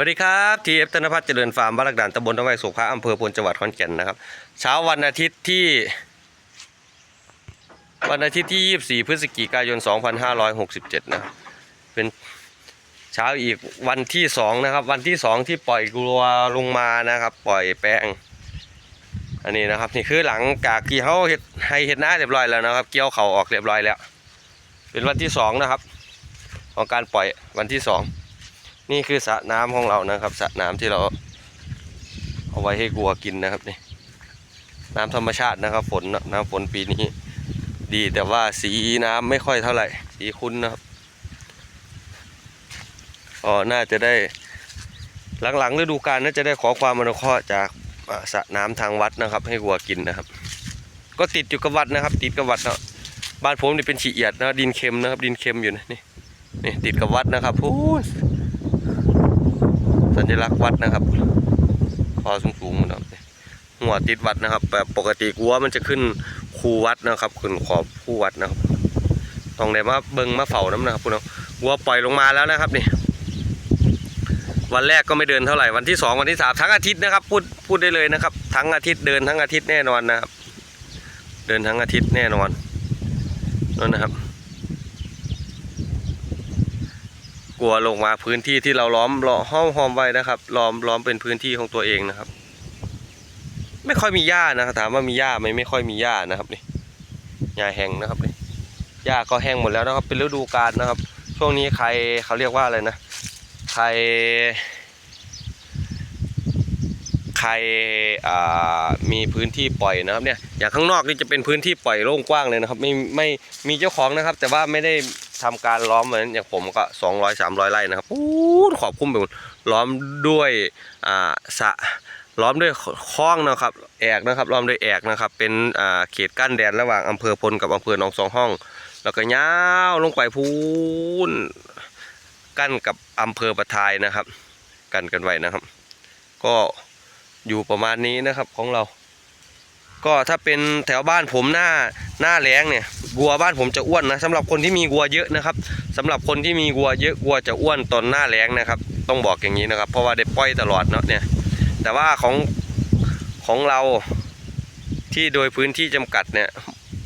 วัสดีครับทีเอฟธนพัฒน์เจริญฟาร์มบ้านลักด่านตำบลตะไวสุขะอำเภอพลจังหวัดขอนแก่นนะครับเช้าวันอาทิตย์ที่ วันอาทิตย์ที่ 24 พฤศจิกายน 2567 นะครับเป็นเช้าอีกวันที่ 2 นะครับ วันที่ 2 ที่ปล่อยกลัวลงมานะครับ ปล่อยแป้งอันนี้นะครับนี่คือหลังจากที่เขาเห็ดให้เห็ดหน้าเรียบร้อยแล้วนะครับ เกี่ยวเขาออกเรียบร้อยแล้ว เป็นวันที่ 2 นะครับ ของการปล่อยวันที่ 2 นี่คือสระน้ำของเรานะครับสระน้ำที่เรา เอาไว้ให้วัวกินนะครับนี่น้ำธรรมชาตินะครับ ฝนนะน้ำฝนปีนี้ ดีแต่ว่าสีน้ำไม่ค่อยเท่าไหร่ สีคุ้นนะครับอ๋อน่าจะได้หลังๆฤดูกาลน่าจะได้ขอความอนุเคราะห์จากสระน้ำทางวัดนะครับ ให้วัวกินนะครับ ก็ติดอยู่กับวัดนะครับ ติดกับวัดเนาะบ้านผมนี่เป็นฉีเอียดนะดินเค็มนะครับ ดินเค็มอยู่นะนี่นี่ติดกับวัดนะครับพูด สัญลักษณ์วัดนะครับคอสูงสูงๆนะครับหัวติดวัดนะครับ แบบปกติกัวมันจะขึ้นคูวัดนะครับ ขึ้นขอบคูวัดนะครับต้องได้มาเบิงมาเฝ้าน้ำนะครับคุณน้องวัวปล่อยลงมาแล้วนะครับนี่วันแรกก็ไม่เดินเท่าไหร่วันที่สองวันที่สามทั้งอาทิตย์นะครับ พูดพูดได้เลยนะครับ ทั้งอาทิตย์เดินทั้งอาทิตย์แน่นอนนะครับ เดินทั้งอาทิตย์แน่นอนนั่นนะครับ กลัวลงมาพื้นที่ที่เราล้อมล้อห้อมหอมไว้นะครับ ล้อมล้อมเป็นพื้นที่ของตัวเองนะครับ ไม่ค่อยมีหญ้านะครับถามว่ามีหญ้าไหมไม่ค่อยมีหญ้านะครับนี่หญ้าแห้งนะครับนี่หญ้าก็แห้งหมดแล้วนะครับ เป็นฤดูกาลนะครับ ช่วงนี้ใครเขาเรียกว่าอะไรนะใครใครอ่ามีพื้นที่ปล่อยนะครับเนี่ยอย่างข้างนอกนี่จะเป็นพื้นที่ปล่อยโล่งกว้างเลยนะครับ ไม่ไม่มีเจ้าของนะครับ แต่ว่าไม่ได้ ทำการล้อมเหมือนอย่างผมก็200 300ไร่นะครับปูดขอบคุ้มไปหมดล้อมด้วยอ่าสะล้อมด้วยคลองนะครับ แอกนะครับล้อมด้วยแอกนะครับ เป็นอ่าเขตกั้นแดนระหว่างอำเภอพลกับอำเภอหนองสองห้อง แล้วก็ยาวลงไปพูนกั้นกับอำเภอประทายนะครับ กันกันไว้นะครับ ก็อยู่ประมาณนี้นะครับของเรา ก็ถ้าเป็นแถวบ้านผมหน้าหน้าแล้งเนี่ย วัวบ้านผมจะอ้วนนะสำหรับคนที่มีวัวเยอะนะครับสำหรับคนที่มีวัวเยอะวัวจะอ้วนตอนหน้าแล้งนะครับ ต้องบอกอย่างนี้นะครับ เพราะว่าได้ปล่อยตลอดเนาะเนี่ย แต่ว่าของของเราที่โดยพื้นที่จำกัดเนี่ย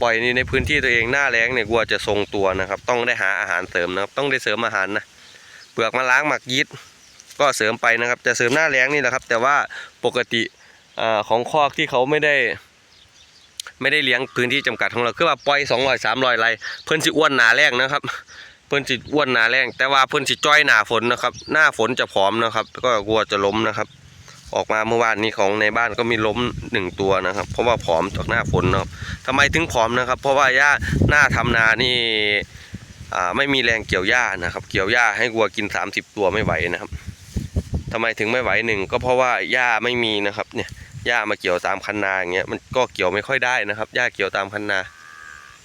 ปล่อยในพื้นที่ตัวเองหน้าแล้งเนี่ยวัวจะทรงตัวนะครับ ต้องได้หาอาหารเสริมนะครับต้องได้เสริมอาหารนะเปลือกมาล้างหมักยีสต์ก็เสริมไปนะครับ จะเสริมหน้าแล้งนี่แหละครับ แต่ว่าปกติอของคอกที่เขาไม่ได้ ไม่ได้เลี้ยงพื้นที่จำกัดของเราคือว่าปล่อยสองร้อยสามร้อยไรเพิ่นสิอ้วนหนาแรงนะครับ เพิ่นสิอ้วนหนาแรงแต่ว่าเพิ่นสิจ้อยหนาฝนนะครับ หน้าฝนจะผอมนะครับ ก็กลัวจะล้มนะครับ ออกมาเมื่อวานนี้ของในบ้านก็มีล้มหนึ่งตัวนะครับ เพราะว่าผอมจากหน้าฝนนะครับทำไมถึงผอมนะครับ เพราะว่าหญ้าหน้าทำนานี่ไม่มีแรงเกี่ยวหญ้านะครับ เกี่ยวหญ้าให้วัวกิน 30 ตัวไม่ไหวนะครับทำไมถึงไม่ไหวหนึ่งก็เพราะว่าหญ้าไม่มีนะครับเนี่ย หญ้ามาเกี่ยวตามคันนาอย่างเงี้ยมันก็เกี่ยวไม่ค่อยได้นะครับหญ้าเกี่ยวตามคันนา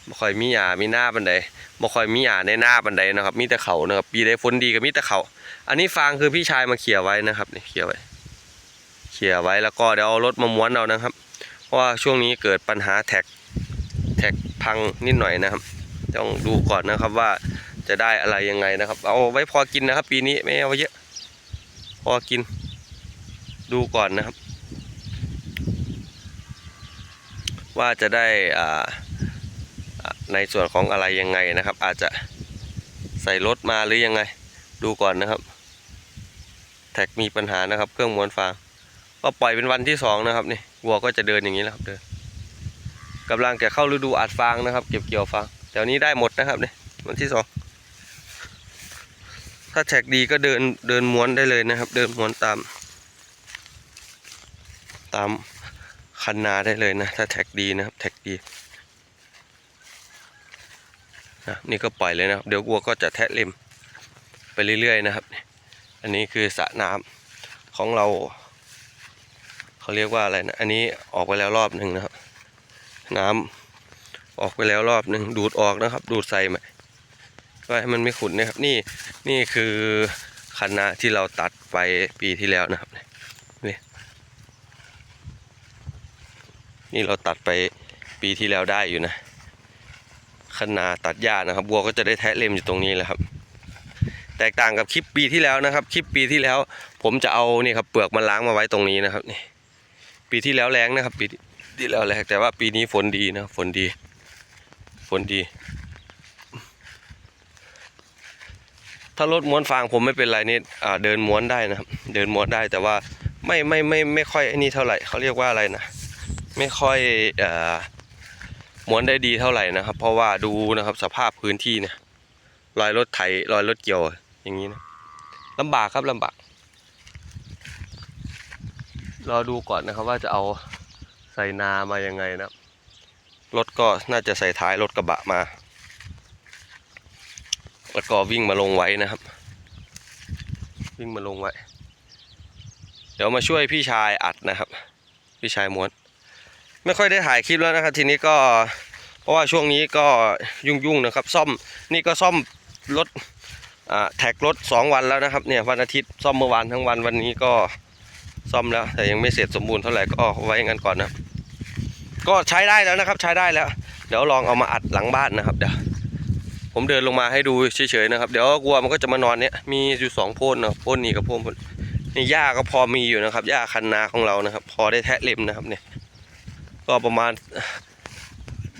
บ่ค่อยมีหญ้ามีหน้าบันไดบ่ค่อยมีหญ้าในหน้าบันไดนะครับ มีแต่เขานะครับปีใดฝนดีก็มีแต่เขาอันนี้ฟางคือพี่ชายมาเขี่ยไว้นะครับนี่เขี่ยไว้เขี่ยไว้แล้วก็เดี๋ยวเอารถมาม้วนเอานะครับ เพราะว่าช่วงนี้เกิดปัญหาแท็กแท็กพังนิดหน่อยนะครับ ต้องดูก่อนนะครับว่าจะได้อะไรยังไงนะครับ เอาไว้พอกินนะครับ ปีนี้ไม่เอาไว้เยอะ พอกิน ดูก่อนนะครับ ว่าจะได้ในส่วนของอะไรยังไงนะครับ อาจจะใส่รถมาหรือยังไง ดูก่อนนะครับ แท็กมีปัญหานะครับ เครื่องม้วนฟางก็ปล่อยเป็นวันที่สองนะครับนี่วัวก็จะเดินอย่างนี้แหละครับเดินกำลังจะเข้าฤดูอัดฟางนะครับ เก็บเกี่ยวฟางแถวนี้ได้หมดนะครับนี่วันที่สองถ้าแท็กดีก็เดินเดินม้วนได้เลยนะครับ เดินม้วนตามตาม คันนาได้เลยนะ ถ้าแท็กดีนะครับแท็กดีนะนี่ก็ปล่อยเลยนะครับเดี๋ยววัวก็จะแทะเล็มไปเรื่อยๆนะครับ อันนี้คือสระน้ำของเรา เขาเรียกว่าอะไรนะอันนี้ออกไปแล้วรอบหนึ่งนะครับ น้ำออกไปแล้วรอบหนึ่งดูดออกนะครับ ดูดใส่ใหม่ก็ให้มันไม่ขุ่นนะครับ นี่นี่คือคันนาที่เราตัดไปปีที่แล้วนะครับนี่ นี่เราตัดไปปีที่แล้วได้อยู่นะขนาตัดหญ้านะครับวัวก็จะได้แทะเล็มอยู่ตรงนี้แหละครับ แตกต่างกับคลิปปีที่แล้วนะครับ คลิปปีที่แล้ว ผมจะเอานี่ครับเปลือกมันล้างมาไว้ตรงนี้นะครับนี่ปีที่แล้วแรงนะครับ ปีที่แล้วแรงแต่ว่าปีนี้ฝนดีนะฝนดี ฝนดี ถ้ารถม้วนฟางผมไม่เป็นไรนี่เดินม้วนได้นะครับ เดินม้วนได้แต่ว่าไม่ไม่ไม่ไม่ค่อยไอ้นี่เท่าไหร่เขาเรียกว่าอะไรนะ ไม่ค่อยเอ่อม้วนได้ดีเท่าไหร่นะครับ เพราะว่าดูนะครับสภาพพื้นที่เนี่ยรอยรถไถรอยรถเกี่ยวอย่างนี้นะลำบากครับลำบากรอดูก่อนนะครับว่าจะเอาใส่นามายังไงนะครับรถก็น่าจะใส่ท้ายรถกระบะมาแล้วก็วิ่งมาลงไว้นะครับ วิ่งมาลงไว้ เดี๋ยวมาช่วยพี่ชายอัดนะครับ พี่ชายม้วน ไม่ค่อยได้ถ่ายคลิปแล้วนะครับ ทีนี้ก็เพราะว่าช่วงนี้ก็ยุ่งๆนะครับ ซ่อมนี่ก็ซ่อมรถแท็กรถสองวันแล้วนะครับเนี่ยวันอาทิตย์ซ่อมเมื่อวานทั้งวันวันนี้ก็ซ่อมแล้ว แต่ยังไม่เสร็จสมบูรณ์เท่าไหร่ก็เอาไว้งั้นก่อนนะก็ใช้ได้แล้วนะครับ ใช้ได้แล้ว เดี๋ยวลองเอามาอัดหลังบ้านนะครับเดี๋ยวผมเดินลงมาให้ดูเฉยๆนะครับ เดี๋ยวกลัวมันก็จะมานอนเนี้ยมีอยู่สองโพนนะโพนนี้กับโพนโพนนี่หญ้าก็พอมีอยู่นะครับหญ้าคันนาของเรานะครับ พอได้แทะเล็มนะครับเนี่ย ก็ประมาณ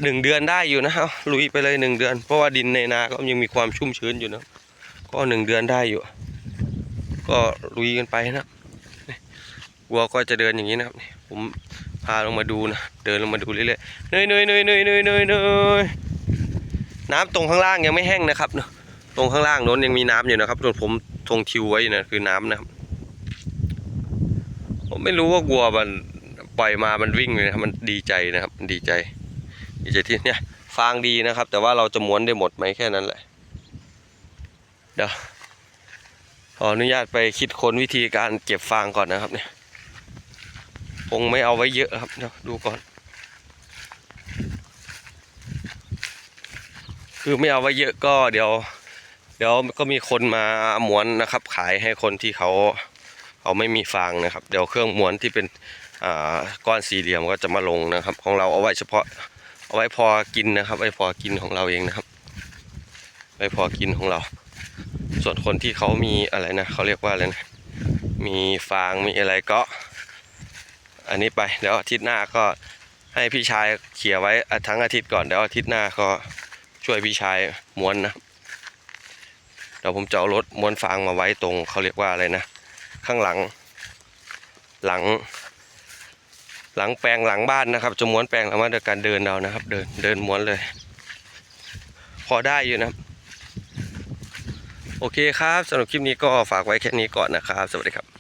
หนึ่งเดือนได้อยู่นะครับลุยไปเลยหนึ่งเดือน เพราะว่าดินในนาก็ยังมีความชุ่มชื้นอยู่นะก็หนึ่งเดือนได้อยู่ ก็ลุยกันไปนะวัวก็จะเดินอย่างนี้นะครับผมพาลงมาดูนะเดินลงมาดูเรื่อยๆเนยเนยเนยเนยเนยเนยเนยน้ำตรงข้างล่างยังไม่แห้งนะครับเนอะตรงข้างล่างโน้นยังมีน้ำอยู่นะครับส่วนผมทงทิวไว้อยู่นะคือน้ำนะครับผมไม่รู้ว่าวัวมัน ปล่อยมามันวิ่งเลยนะครับมันดีใจนะครับมันดีใจ ดีใจที่เนี่ยฟางดีนะครับ แต่ว่าเราจะม้วนได้หมดไหมแค่นั้นแหละเดี๋ยวขออนุญาตไปคิดค้นวิธีการเก็บฟางก่อนนะครับเนี่ยคงไม่เอาไว้เยอะครับเดี๋ยวดูก่อน คือไม่เอาไว้เยอะก็เดี๋ยว เดี๋ยวก็มีคนมาม้วนนะครับ ขายให้คนที่เขา เขาไม่มีฟางนะครับ เดี๋ยวเครื่องม้วนที่เป็นอ่าก้อนสี่เหลี่ยมก็จะมาลงนะครับ ของเราเอาไว้เฉพาะเอาไว้พอกินนะครับไว้พอกินของเราเองนะครับไว้พอกินของเรา ส่วนคนที่เขามีอะไรนะเขาเรียกว่าอะไรนะมีฟางมีอะไรก็ อันนี้ไปเดี๋ยวอาทิตย์หน้าก็ให้พี่ชายเขี่ยไว้ทั้งอาทิตย์ก่อนเดี๋ยวอาทิตย์หน้าก็ช่วยพี่ชายม้วนนะเดี๋ยวผมจะเอารถม้วนฟางมาไว้ตรงเขาเรียกว่าอะไรนะ ข้างหลัง หลัง หลังแปลงหลังบ้านนะครับจะม้วนแปลงแล้วมาโดยการเดินเอานะครับ เดินเดินม้วนเลย พอได้อยู่นะโอเคครับสำหรับคลิปนี้ก็ฝากไว้แค่นี้ก่อนนะครับ สวัสดีครับ